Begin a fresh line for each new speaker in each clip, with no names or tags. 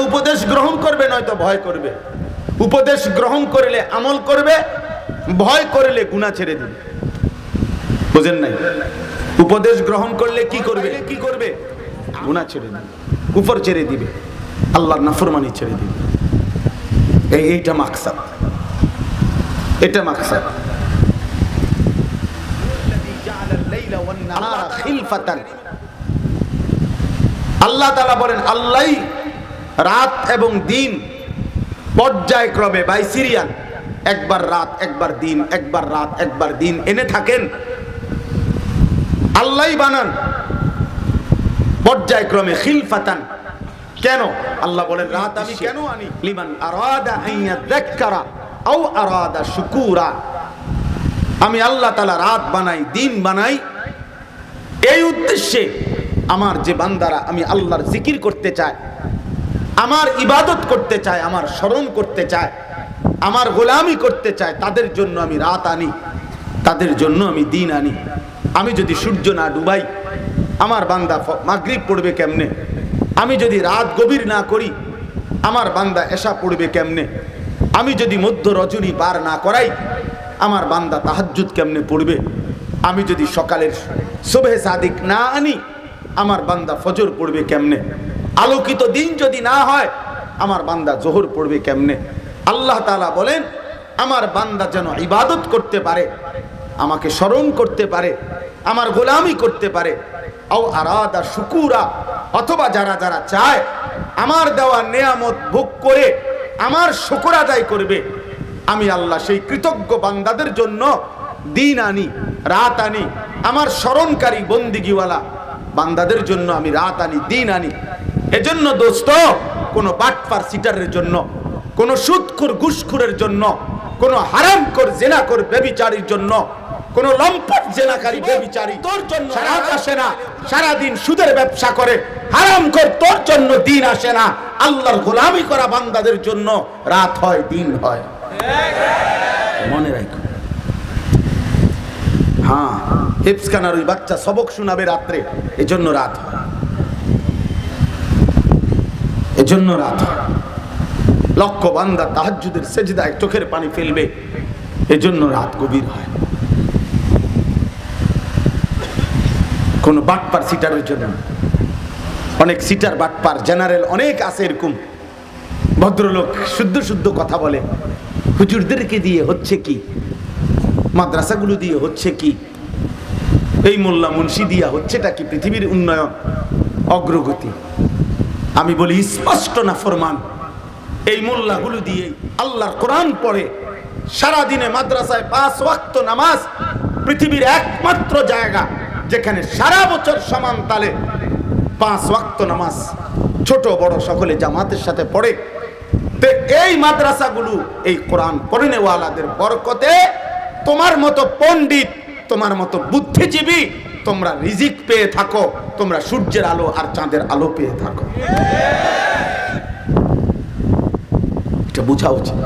উপদেশ গ্রহণ করবে, নয়তো ভয় করবে। উপদেশ গ্রহণ করলে, আমল করবে, ভয় করলে গুণা ছেড়ে দিবে। বুঝেন নাই? উপদেশ গ্রহণ করলে কি করবে? কি করবে? গুণা ছেড়ে দিবে। কুফর ছেড়ে দিবে। আল্লাহর নাফরমানি ছেড়ে দিবে। এই, এইটা মাকসাদ। এটা মাকসাদ। আল্লাহ তালা বলেন, আল্লাহ রাত এবং দিন পর্যায়ক্রমে বাই সিরিয়ান, একবার রাত, একবার দিন, একবার রাত, একবার দিন এনে থাকেন। আল্লাহ বানান। পর্যায়ক্রমে খিলফাতান। কেন? আল্লাহ বলেন, রাত আমি কেন আনি? লিমান আরাদা আইয়া যাক্কারা আও আরাদা শুকুরা। আমি আল্লাহ তাআলা রাত বানাই, দিন বানাই। এই উদ্দেশ্যে আমার যে বান্দারা, আমি আল্লাহর জিকির করতে চায় আমার ইবাদত করতে চায়, আমার স্মরণ করতে চায়, আমার গোলামি করতে চায়, তাদের জন্য আমি রাত আনি, তাদের জন্য আমি দিন আনি। আমি যদি সূর্য না ডুবাই, আমার বান্দা মাগরিব পড়বে কেমনে? আমি যদি রাত গভীর না করি, আমার বান্দা এসা পড়বে কেমনে? আমি যদি মধ্য রজনী পার না করাই, আমার বান্দা তাহাজ্জুদ কেমনে পড়বে? আমি যদি সকালের শোভে সাদিক না আনি, আমার বান্দা ফজর পড়বে কেমনে? আলোকিত দিন যদি না হয়, আমার বান্দা জোহর পড়বে কেমনে? আল্লাহ তালা বলেন, আমার বান্দা যেন ইবাদত করতে পারে, আমাকে স্মরণ করতে পারে, আমার গোলামি করতে পারে। আও আরাদা শুকুরা, অথবা যারা যারা চায়, আমার দেওয়া নেয়ামত ভোগ করে আমার শুকর আদায় করবে। আমি আল্লাহ সেই কৃতজ্ঞ বান্দাদের জন্য দিন আনি, রাত আনি, আমার স্মরণকারী বন্দিগিওয়ালা বান্দাদের জন্য আমি রাত আনি, দিন আনি। এজন্য দোস্ত কোনো বাটপার সিটারের জন্য কোনো সুদখুর ঘুষখুরের জন্য কোনো হারামখোর জেনাখোর বেবিচারীর জন্য কোন লম্পট জেনাকারী বেবিচারী তোর জন্য রাত আসে না সারা দিন সুদের ব্যবসা করে হারাম কর তোর জন্য দিন আসে না আল্লাহর গোলামি করা বান্দাদের জন্য রাত হয় দিন হয়। মনে রাখো। হ্যাঁ হিপসখানার ওই বাচ্চা সবক শোনাবে রাত্রে এজন্য রাত হয়। এজন্য রাত লক্ষ বান্দা তাহাজ্জুদের সেজদায় চোখের পানি ফেলবে। এজন্য রাত গভীর হয়। কোন বাটপার সিটারের জন্য। অনেক সিটার বাটপার, জেনারেল অনেক আছে এরকম। ভদ্রলোক শুদ্ধ শুদ্ধ কথা বলে। হুজুরদেরকে দিয়ে হচ্ছে কি? মাদ্রাসাগুলো দিয়ে হচ্ছে কি? এই মোল্লা মুন্সি দিয়া হচ্ছেটা কি পৃথিবীর উন্নয়ন? অগ্রগতি। আমি বলি, স্পষ্ট না ফরমান। এই মোল্লাগুলো দিয়ে আল্লাহর কোরআন পড়ে সারা দিনে মাদ্রাসায় পাঁচ ওয়াক্ত নামাজ, পৃথিবীর একমাত্র জায়গা যেখানে সারা বছর সমান তালে পাঁচ ওয়াক্ত নামাজ ছোট বড় সকলে জামাতের সাথে পড়ে। তো এই মাদ্রাসাগুলো এই কোরআন পড়ে নেওয়ালাদের বরকতে তোমার মতো পণ্ডিত, তোমার মতো বুদ্ধিজীবী তোমরা রিজিক পেয়ে থাকো, তোমরা সূর্যের আলো আর চাঁদের আলো পেয়ে থাকো। এটা বোঝা উচিত।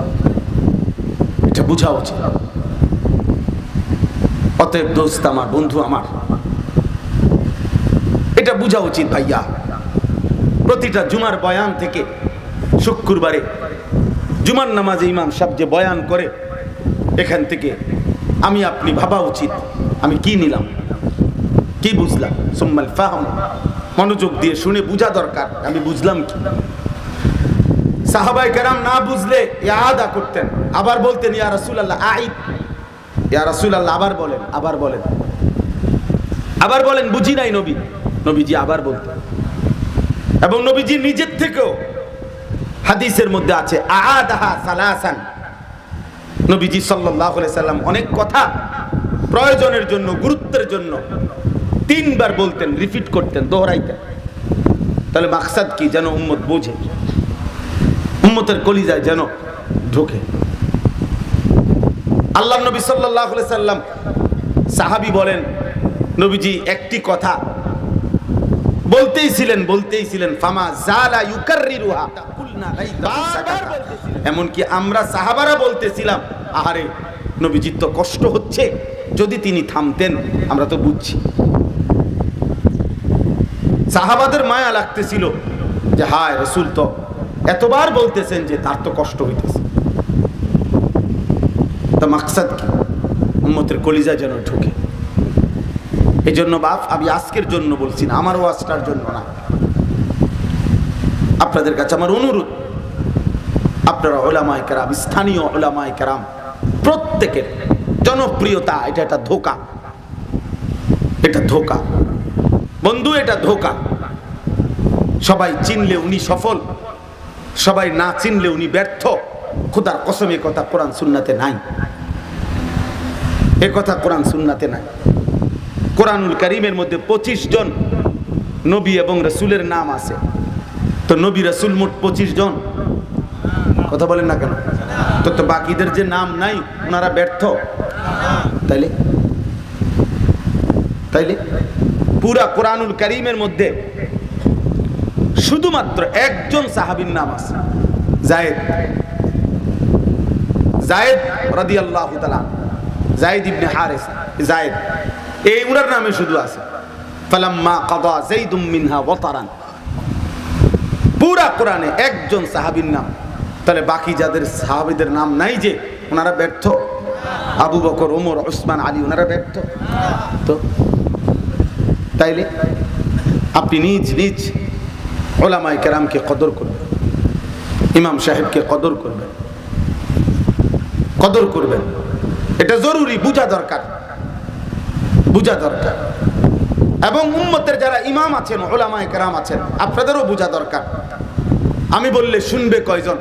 এটা বোঝা উচিত। অতএব দোস্ত আমার, বন্ধু আমার, এটা বোঝা উচিত ভাইয়া। প্রতিটা জুমার বয়ান থেকে শুক্রবারে জুমার নামাজে ইমাম সাহেব যে বয়ান করে, এখান থেকে আমি আপনি ভাবা উচিত। আমি কি নিলাম? কি বুঝলাম? সুম্মাল ফাহম। মনোযোগ দিয়ে শুনে বুঝা দরকার, আমি বুঝলাম কি? সাহাবাই কেরাম না বুঝলে আদা করতেন। আবার বলতেন, ইয়া রাসূলুল্লাহ, আইদ। ইয়া রাসূলুল্লাহ, আবার বলেন আবার বলেন। আবার বলেন, বুঝি নাই নবী। নবীজি আবার বলতেন। এবং নবীজি নিজের থেকেও হাদিসের মধ্যে আছে আদাহা সালাসান। নবীজি আলাইহি সাল্লাম অনেক কথা প্রয়োজনের জন্য, গুরুত্বের জন্য তিনবার বলতেন রিপিট করতেন দোহরাইতেন। তাহলে মাকসাদ কি যেন উম্মত বোঝে? উম্মতের কলিজায় যেন ঢোকে। আল্লাহ নবী সাল্লাম সাহাবী বলেন নবীজি একটি কথা বলতেই ছিলেন বলতেই ছিলেন ফামা জালা ইউকাররিরুহা কুলনা এমনকি আমরা সাহাবারা বলতেছিলাম আহারে নবীজির তো কষ্ট হচ্ছে যদি তিনি থামতেন আমরা তো বুঝছি। সাহাবাদের মায়া লাগতেছিল যে, হায় রসুল তো এতবার বলতেছেন যে তার তো কষ্ট হইতেছে। তা মাকসাদ কি? উম্মতের কলিজা যেন ঢুকে। এই জন্য বাপ, আমি আজকের জন্য বলছি না, আমার ওয়াজটার জন্য না। আপনাদের কাছে আমার অনুরোধ, আপনারা ওলামায় কেরাম, স্থানীয় ওলামায় কেরাম, প্রত্যেকের জনপ্রিয়তা, এটা একটা ধোকা। এটা ধোকা। বন্ধু, এটা ধোকা। সবাই চিনলে উনি সফল, সবাই না চিনলে উনি ব্যর্থ। খুদার এ কথা কোরআন সুন্নাতে নাই। এ কথা কোরআন সুন্নাতে নাই। কোরআনুল করিমের মধ্যে পঁচিশ জন নবী এবং রসুলের নাম আছে। তো নবী রসুল মোট পঁচিশ জন। কথা বলেন না কেন? তো তো বাকিদের যে নাম নাই, ওনারা ব্যর্থ। তাইলে? তাইলে? পুরা কোরআনুল করিমের মধ্যে শুধুমাত্র একজন সাহাবীর নাম আছে। জায়েদ। জায়েদ রাদিয়াল্লাহু তাআলা জায়েদ ইবনে হারিস। জায়েদ। এই উনার নামে শুধু আছে। ফালাম্মা কাদা যাইদুম মিনহা ওয়াতারান। পুরা কোরআনে একজন সাহাবীর নাম। তাহলে বাকি যাদের সাহাবীদের নাম নাই যে ওনারা ব্যর্থ? আবু বকর, ওমর, ওসমান, আলী ওনারা ব্যর্থ? তো তাইলে আপনি নিজ নিজ ওলামাই কেরামকে কদর করবেন, ইমাম সাহেবকে কদর করবেন কদর করবেন। এটা জরুরি, বোঝা দরকার বোঝা দরকার। এবং উম্মতের যারা ইমাম আছেন, ওলামায় কেরাম আছেন, আপনাদেরও বোঝা দরকার। আমি বললে শুনবে কয়জন?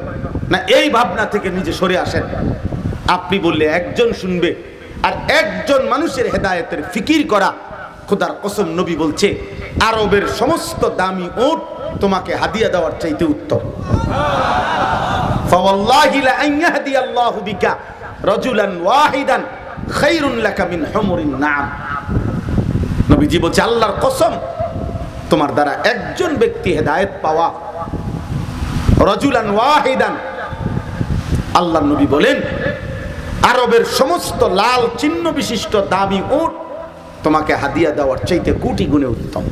না, এই ভাবনা থেকে নিজে সরে আসেন। আপনি বললে একজন শুনবে। আর একজন মানুষের হেদায়েতের ফিকির করা খোদার কসম নবী বলছে, আরবের সমস্ত দামি ওট তোমাকে হাদিয়া দেওয়ার চাইতে উত্তম। নবীজি বলছে, আল্লাহর কসম, তোমার দ্বারা একজন ব্যক্তি হেদায়েত পাওয়া। রজুলান ওয়াহিদান আল্লাহ নবী বলেন, আরবের সমস্ত লাল চিহ্ন বিশিষ্ট দামি উট তোমাকে হাদিয়া দেওয়ার চাইতে কোটি গুণে উত্তম।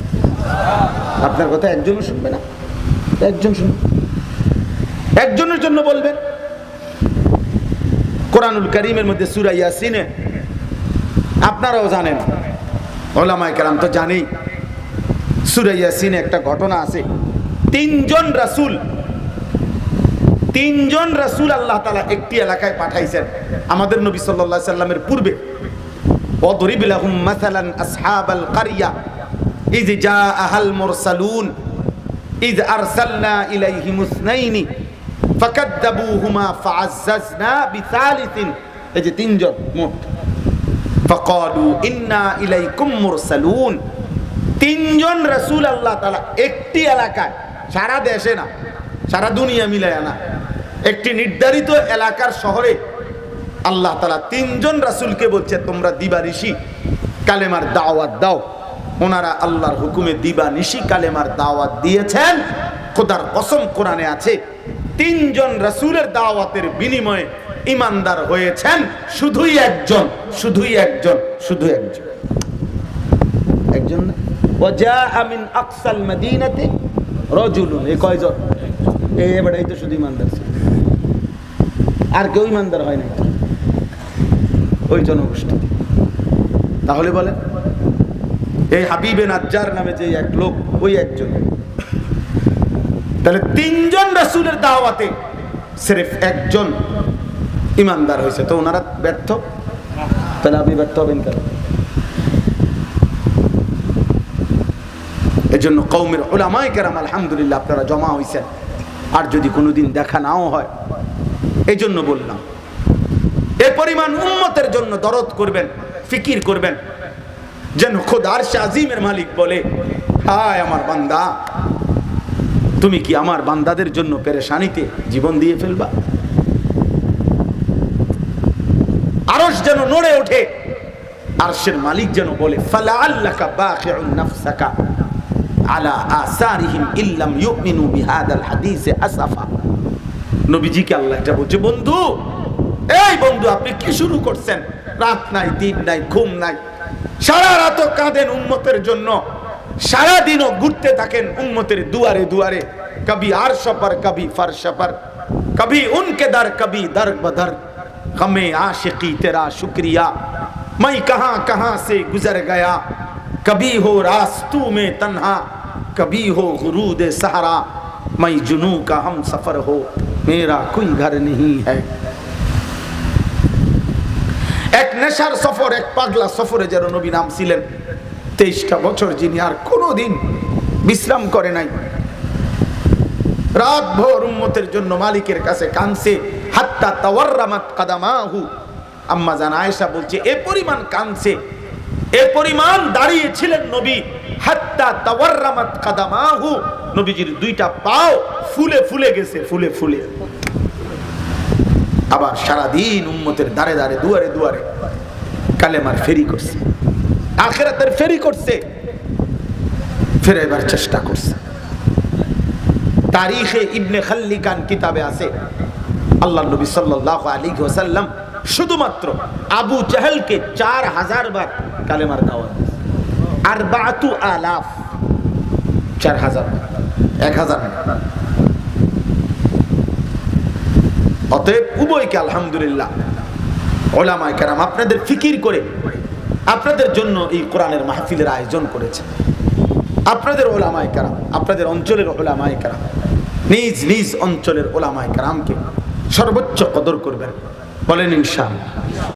আপনার কথা একজনও শুনবে না। একজন শুনবে একজনের জন্য বলবেন, কোরআনুল করিমের মধ্যে সুরা ইয়াসিনে, আপনারাও জানেন, ওলামায় কেরাম তো জানেই, সুরা ইয়াসিনে একটা ঘটনা আছে। তিনজন রাসূল তিনজন রাসূল আল্লাহ তালা একটি এলাকায় পাঠাইছেন। আমাদের নবী আলাইহি সাল্লামের পূর্বে। وضرب لهم مثلا أصحاب القرية إذ جاءها المرسلون إذ أرسلنا إليهم اثنين فكذبوهما فعززنا بثالث এই যে তিনজন মোট فقالوا إنا إليكم مرسلون তিনজন রাসূল আল্লাহ তাআলা একটি এলাকায় সারা দেশে না সারা দুনিয়া মিলায় না একটি নির্ধারিত এলাকার শহরে আল্লাহ তালা তিনজন রাসুলকে বলছে, তোমরা দিবা ঋষি, কালেমার দাওয়াত দাও। ওনারা আল্লাহর হুকুমে দিবা নিশি কালেমার দাওয়াত দিয়েছেন। খোদার কসম কোরআনে আছে, তিনজন রাসুলের দাওয়াতের বিনিময়ে ইমানদার হয়েছেন শুধুই একজন শুধুই একজন শুধু একজন। একজন ওয়া আমিন আকসাল মদিনাতে রজুলুন। এ কয়জন? এই এবারে তো শুধু ইমানদার আর কেউ ইমানদার হয় নাই। ওই জনগোষ্ঠী। তাহলে বলেন, এই হাবিবে নাজ্জার নামে যে এক লোক, ওই একজন। তাহলে তিনজন রাসূলের দাওয়াতে সেরেফ একজন ইমানদার হয়েছে। তো ওনারা ব্যর্থ? তাহলে আপনি ব্যর্থ হবেন কেন? এই জন্য কৌমের ওলামাই কেরাম, আলহামদুলিল্লাহ, আপনারা জমা হয়েছেন আর যদি কোনোদিন দেখা নাও হয় এই জন্য বললাম পরিমাণ উম্মতের জন্য দরদ করবেন, ফিকির করবেন। যেন খোদার আজিমের মালিক বলে, হায় আমার বান্দা, তুমি কি আমার বান্দাদের জন্য পেরেশানিতে জীবন দিয়ে ফেলবা? আরশ যেন নড়ে ওঠে, আরশের মালিক যেন বলে ফালা আল্লাকা নবীজিকে আল্লাহ এটা বলছে, বন্ধু এই বন্ধু আপনি কি শুরু করছেন রাত নাই দিন নাই ঘুম নাই সারা রাত কাঁদেন উম্মতের জন্য সারা দিনও ঘুরতে থাকেন উম্মতের দুয়ারে দুয়ারে कभी अर्श पर कभी फर्श पर कभी उनके दर कभी दर बदर गमे आशिकी तेरा शुक्रिया मैं कहां कहां से गुजर गया कभी हो रास्तों में तन्हा कभी हो गुरूद सहारा मैं जुनू का हम सफर हो मेरा कोई घर नहीं है এক নেশার সফর, এক পাগলা সফরে যেন নবী নাম ছিলেন তেইশটা বছর যিনি আর কোনোদিন বিশ্রাম করে নাই। রাত ভোর উম্মতের জন্য মালিকের কাছে কানছে হাত্তা তাওয়াররামাত কাদামাহু। আম্মা জান আয়েশা বলছে, এ পরিমাণ কানছে এ পরিমাণ দাঁড়িয়ে ছিলেন নবী। হাত্তা তাওয়াররামাত কাদামাহু। নবীজির দুইটা পাও ফুলে ফুলে গেছে, ফুলে ফুলে। আবার সারাদিন উম্মতের দাঁড়ে দাঁড়ে, দুয়ারে দুয়ারে কালেমার ফেরি করছে। আখেরাতের ফেরি করছে। ফেরে এবার চেষ্টা করছে। তারিখে ইবনে খাল্লিকান কিতাবে আছে আল্লাহ নবী সাল্লাল্লাহু আলাইহি ওয়াসাল্লাম শুধুমাত্র আবু জাহেলকে চার হাজার বার কালেমার দাওয়াত আর বাতু আলাফ, চার হাজার এক হাজার না। অতএব উভয়কে আলহামদুলিল্লাহ। ওলামায় কেরাম, আপনাদের ফিকির করে আপনাদের জন্য এই কোরআনের মাহফিলের আয়োজন করেছে। আপনাদের ওলামায় কারাম, আপনাদের অঞ্চলের ওলামায় কেরাম, নিজ নিজ অঞ্চলের ওলামায় কারামকে সর্বোচ্চ কদর করবেন। বলেন ইনশাআল্লাহ।